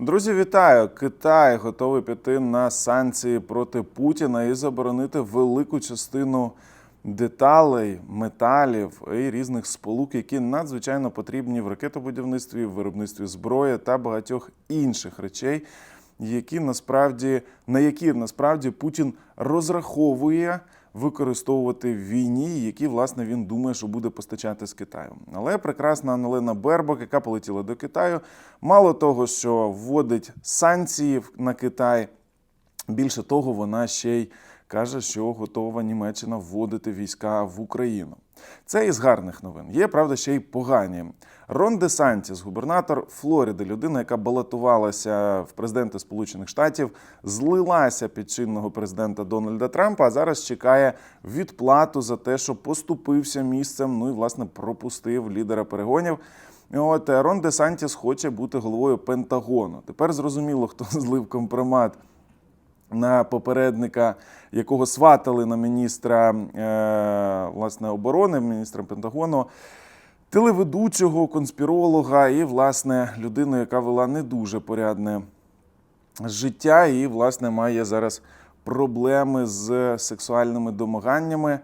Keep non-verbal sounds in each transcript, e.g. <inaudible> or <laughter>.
Друзі, вітаю! Китай готовий піти на санкції проти Путіна і заборонити велику частину деталей, металів і різних сполук, які надзвичайно потрібні в ракетобудівництві, в виробництві зброї та багатьох інших речей, які насправді на які насправді Путін розраховує використовувати в війні, які власне він думає, що буде постачати з Китаю. Але прекрасна Аналена Бербок, яка полетіла до Китаю, мало того, що вводить санкції на Китай. Більше того, вона ще й каже, що готова Німеччина вводити війська в Україну. Це із гарних новин. Є правда ще й погані. Рон Де Сантіс, губернатор Флориди, людина, яка балотувалася в президенти Сполучених Штатів, злилася під чинного президента Дональда Трампа, а зараз чекає відплату за те, що поступився місцем. Ну і власне пропустив лідера перегонів. От е, Рон Де Сантіс хоче бути головою Пентагону. Тепер зрозуміло, хто <laughs> злив компромат на попередника, якого сватали на міністра е, власне оборони, міністра Пентагону, телеведучого, конспіролога і, власне, людину, яка вела не дуже порядне життя, і, власне, має зараз проблеми з сексуальними домаганнями.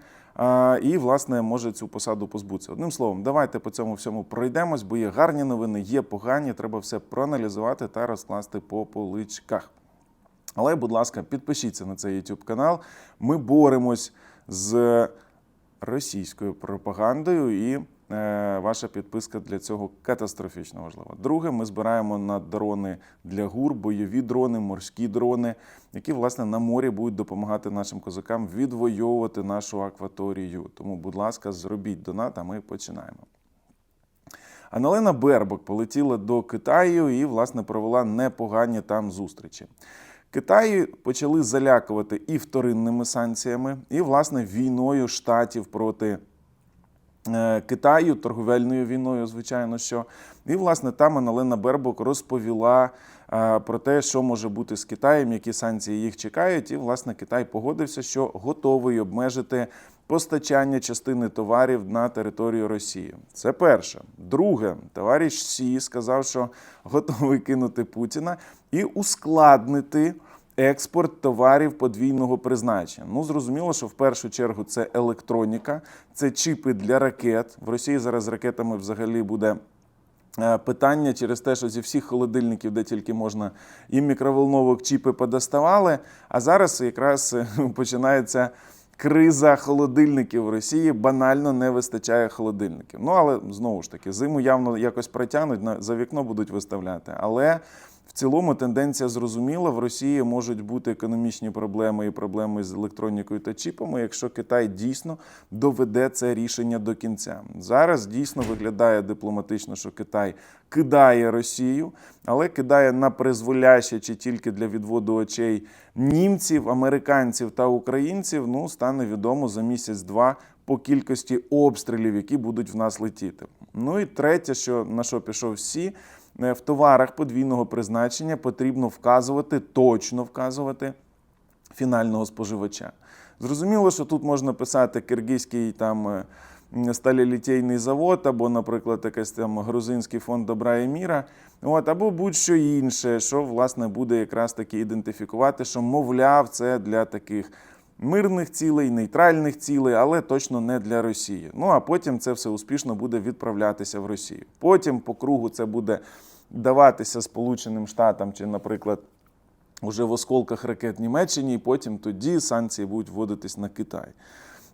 І, власне, може цю посаду позбутися. Одним словом, давайте по цьому всьому пройдемось, бо є гарні новини, є погані. Треба все проаналізувати та розкласти по поличках. Але, будь ласка, підпишіться на цей YouTube канал. Ми боремось з російською пропагандою, і е, ваша підписка для цього катастрофічно важлива. Друге, ми збираємо на дрони для гур, бойові дрони, морські дрони, які власне на морі будуть допомагати нашим козакам відвоювати нашу акваторію. Тому, будь ласка, зробіть донат, а ми починаємо. Аналена Бербок полетіла до Китаю і, власне, провела непогані там зустрічі. Китай почали залякувати і вторинними санкціями, і, власне, війною штатів проти е, Китаю, торговельною війною, звичайно, що. І, власне, там Аналена Бербок розповіла е, про те, що може бути з Китаєм, які санкції їх чекають. І, власне, Китай погодився, що готовий обмежити постачання частини товарів на територію Росії. Це перше. Друге, товариш Сі сказав, що готовий кинути Путіна і ускладнити. Експорт товарів подвійного призначення. Ну зрозуміло, що в першу чергу це електроніка, це чіпи для ракет. В Росії зараз з ракетами взагалі буде е, питання через те, що зі всіх холодильників, де тільки можна, і мікроволновок чіпи подоставали. А зараз якраз е, <laughs> починається криза холодильників в Росії. Банально не вистачає холодильників. Ну але знову ж таки, зиму явно якось протягнуть, за вікно будуть виставляти. Але цілому тенденція зрозуміла. В Росії можуть бути економічні проблеми і проблеми з електронікою та чіпами, якщо Китай дійсно доведе це рішення до кінця. Зараз дійсно виглядає дипломатично, що Китай кидає Росію, але кидає на призволяще чи тільки для відводу очей німців, американців та українців. Ну стане відомо за місяць-два по кількості обстрілів, які будуть в нас летіти. Ну і третє, що на що пішов всі. Е, В товарах подвійного призначення потрібно вказувати, точно вказувати фінального споживача. Зрозуміло, що тут можна писати киргизький там е, сталілітейний завод, або, наприклад, якийсь там грузинський фонд добра і міра, от, або будь-що інше, що власне буде якраз таки ідентифікувати, що, мовляв, це для таких мирних цілей, нейтральних цілей, але точно не для Росії. Ну а потім це все успішно буде відправлятися в Росію. Потім по кругу це буде даватися Сполученим Штатам чи, наприклад, уже в осколках ракет Німеччині, і потім тоді санкції будуть вводитись на Китай.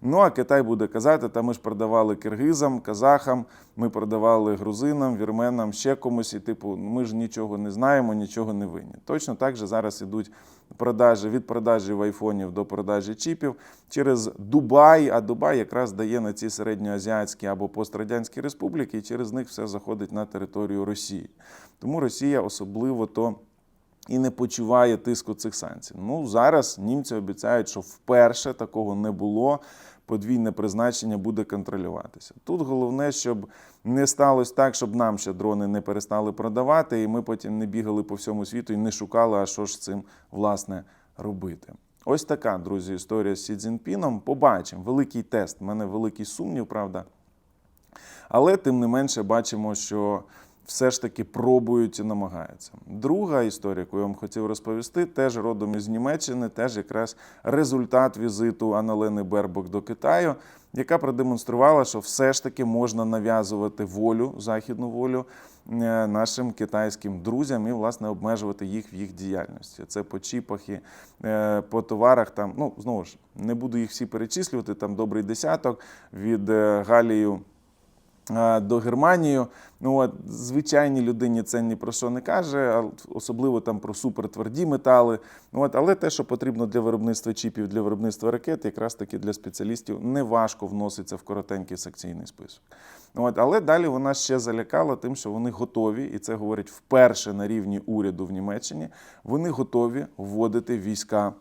Ну а Китай буде казати, та ми ж продавали киргизам, казахам, ми продавали грузинам, вірменам, ще комусь, і типу, ми ж нічого не знаємо, нічого не винні. Точно так же зараз ідуть продажі від продажі айфонів до продажі чіпів через Дубай. А Дубай якраз дає на ці середньоазіатські або пострадянські республіки, і через них все заходить на територію Росії. Тому Росія особливо то і не почуває тиску цих санкцій. Ну зараз німці обіцяють, що вперше такого не було. Подвійне призначення буде контролюватися. Тут головне, щоб не сталося так, щоб нам ще дрони не перестали продавати, і ми потім не бігали по всьому світу і не шукали, а що ж цим власне робити. Ось така, друзі, історія з Сі Цзіньпіном. Побачимо. Великий тест. У мене великий сумнів, правда. Але тим не менше бачимо, що все ж таки пробують і намагаються. Друга історія, яку я вам хотів розповісти, теж родом із Німеччини, теж якраз результат візиту Аналени Бербок до Китаю, яка продемонструвала, що все ж таки можна нав'язувати волю, західну волю е, нашим китайським друзям і, власне, обмежувати їх в їх діяльності. Це по чіпах і е, по товарах. Там, ну, знову ж, не буду їх всі перечислювати, там добрий десяток від е, Галію до Германії. Ну, от, звичайній людині це ні про що не каже, особливо там про супертверді метали. Ну, от, але те, що потрібно для виробництва чіпів, для виробництва ракет, якраз таки для спеціалістів не важко вноситься в коротенький секційний список. Ну, от, але далі вона ще залякала тим, що вони готові, і це говорить вперше на рівні уряду в Німеччині. Вони готові вводити війська е,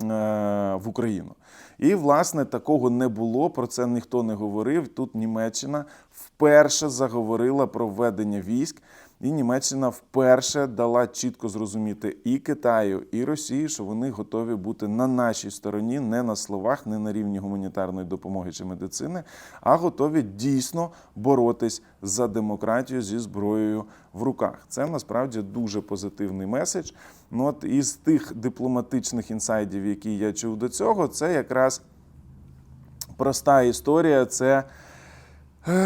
в Україну. І, власне, такого не було, про це ніхто не говорив. Тут Німеччина вперше заговорила про введення військ, і Німеччина вперше дала чітко зрозуміти і Китаю, і Росії, що вони готові бути на нашій стороні, не на словах, не на рівні гуманітарної допомоги чи медицини, а готові дійсно боротись за демократію зі зброєю в руках. Це насправді дуже позитивний меседж. Ну, от із тих дипломатичних інсайдів, які я чув до цього, це якраз проста історія. Це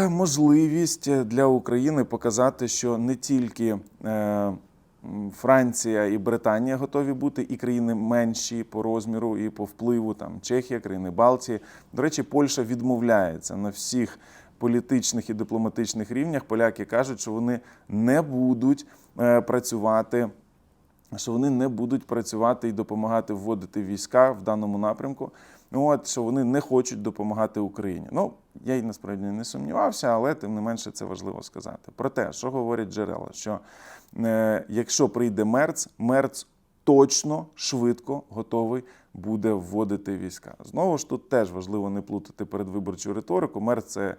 можливість для України показати, що не тільки е, Франція і Британія готові бути, і країни менші по розміру і по впливу, там Чехія, країни Балтії. До речі, Польща відмовляється на всіх політичних і дипломатичних рівнях. Поляки кажуть, що вони не будуть е, працювати що вони не будуть працювати і допомагати вводити війська в даному напрямку. Ну от що вони не хочуть допомагати Україні. Ну я й насправді не сумнівався, але тим не менше це важливо сказати. Про те, що говорять джерела, що е, якщо прийде Мерц, Мерц точно швидко готовий буде вводити війська. Знову ж тут теж важливо не плутати передвиборчу риторику. Мерц це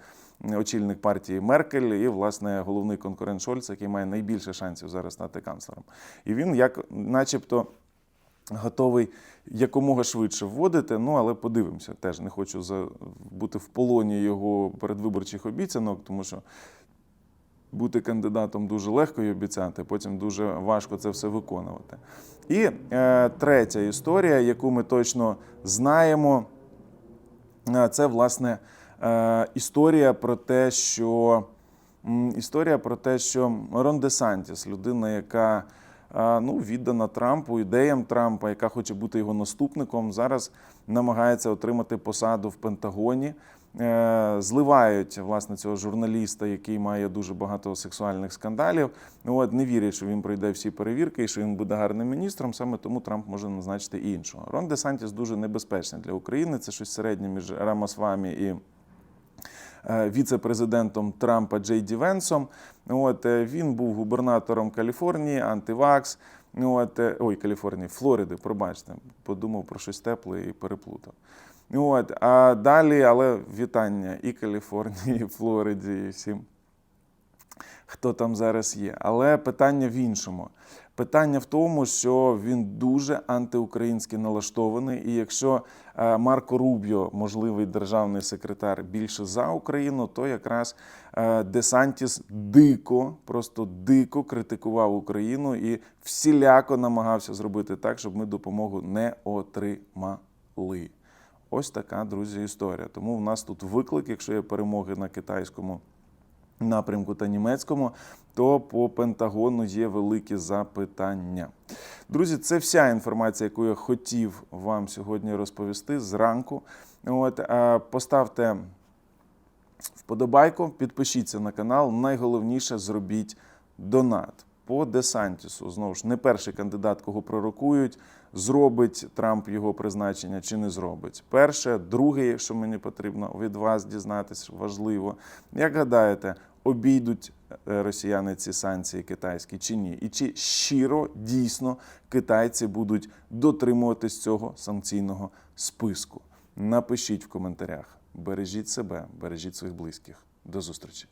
очільник партії Меркель і, власне, головний конкурент Шольц, який має найбільше шансів зараз стати канцлером. І він, як, начебто, готовий якомога швидше вводити. Ну, але подивимося, теж не хочу за, бути в полоні його передвиборчих обіцянок, тому що бути кандидатом дуже легко і обіцяти, потім дуже важко це все виконувати. І е, третя історія, яку ми точно знаємо, е, це власне е, історія про те, що м, історія про те, що Рон Де Сантіс, людина, яка ну, віддана Трампу, ідеям Трампа, яка хоче бути його наступником, зараз намагається отримати посаду в Пентагоні. Е, Зливають власне цього журналіста, який має дуже багато сексуальних скандалів. Ну от не вірять, що він пройде всі перевірки і що він буде гарним міністром. Саме тому Трамп може назначити іншого. Рон Де Сантіс дуже небезпечний для України. Це щось середнє між Рамасвамі і віце-президентом Трампа Джей Ді Венсом. От е, він був губернатором Каліфорнії, антивакс. От, е, ой, Каліфорнії, Флориди, пробачте, подумав про щось тепле і переплутав. От, а далі, але вітання і Каліфорнії, і Флориді, і всім, хто там зараз є. Але питання в іншому. Питання в тому, що він дуже антиукраїнськи налаштований. І якщо е, Марко Рубіо, можливий державний секретар, більше за Україну, то якраз е, Десантіс дико, просто дико критикував Україну і всіляко намагався зробити так, щоб ми допомогу не отримали. Ось така, друзі, історія. Тому в нас тут виклик, якщо є перемоги на китайському напрямку та німецькому, то по Пентагону є великі запитання. Друзі, це вся інформація, яку я хотів вам сьогодні розповісти зранку. От, поставте вподобайку, підпишіться на канал. Найголовніше зробіть донат. По Десантісу, знову ж не перший кандидат, кого пророкують, зробить Трамп його призначення чи не зробить. Перше, друге, якщо мені потрібно від вас дізнатись, важливо. Як гадаєте, обійдуть е, росіяни ці санкції китайські чи ні? І чи щиро дійсно китайці будуть дотримуватись цього санкційного списку? Напишіть в коментарях. Бережіть себе, бережіть своїх близьких. До зустрічі.